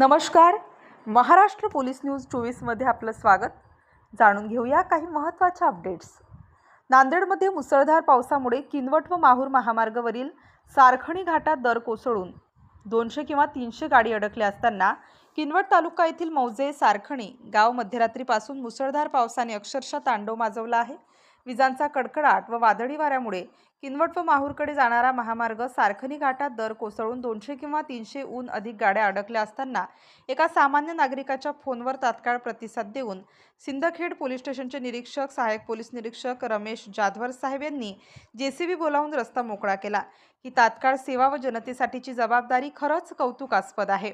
नमस्कार. Maharashtra police news चोवीसमध्ये आपलं स्वागत. जाणून घेऊया काही महत्त्वाच्या अपडेट्स. नांदेडमध्ये मुसळधार पावसामुळे किनवट व माहूर महामार्गावरील सारखणी घाटात दर कोसळून दोनशे किंवा तीनशे गाडी अडकल्या असताना किनवट तालुका येथील मौजे सारखणी गाव मध्यरात्रीपासून मुसळधार पावसाने अक्षरशः तांडव माजवला आहे. विजांचा कडकडाट व वादळी वाऱ्यामुळे किनवट व माहूरकडे जाणारा महामार्ग सारखनी घाटात दर कोसळून दोनशे किंवा तीनशे ऊन अधिक गाड्या अडकल्या असताना एका सामान्य नागरिकाच्या फोनवर तात्काळ प्रतिसाद देऊन सिंदखेड पोलीस स्टेशनचे निरीक्षक सहाय्यक पोलीस निरीक्षक रमेश जाधवर साहेब यांनी जेसीबी बोलावून रस्ता मोकळा केला. ही तात्काळ सेवा व जनतेसाठीची जबाबदारी खरंच कौतुकास्पद आहे.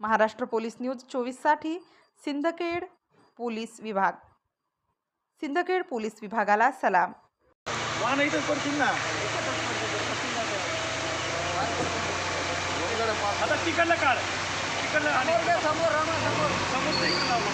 महाराष्ट्र पोलीस न्यूज चोवीससाठी सिंदखेड पोलीस विभाग. सिंदखेड पोलीस विभागाला सलाम. तिकडलं काढ. तिकडलं आणि समोर समोर.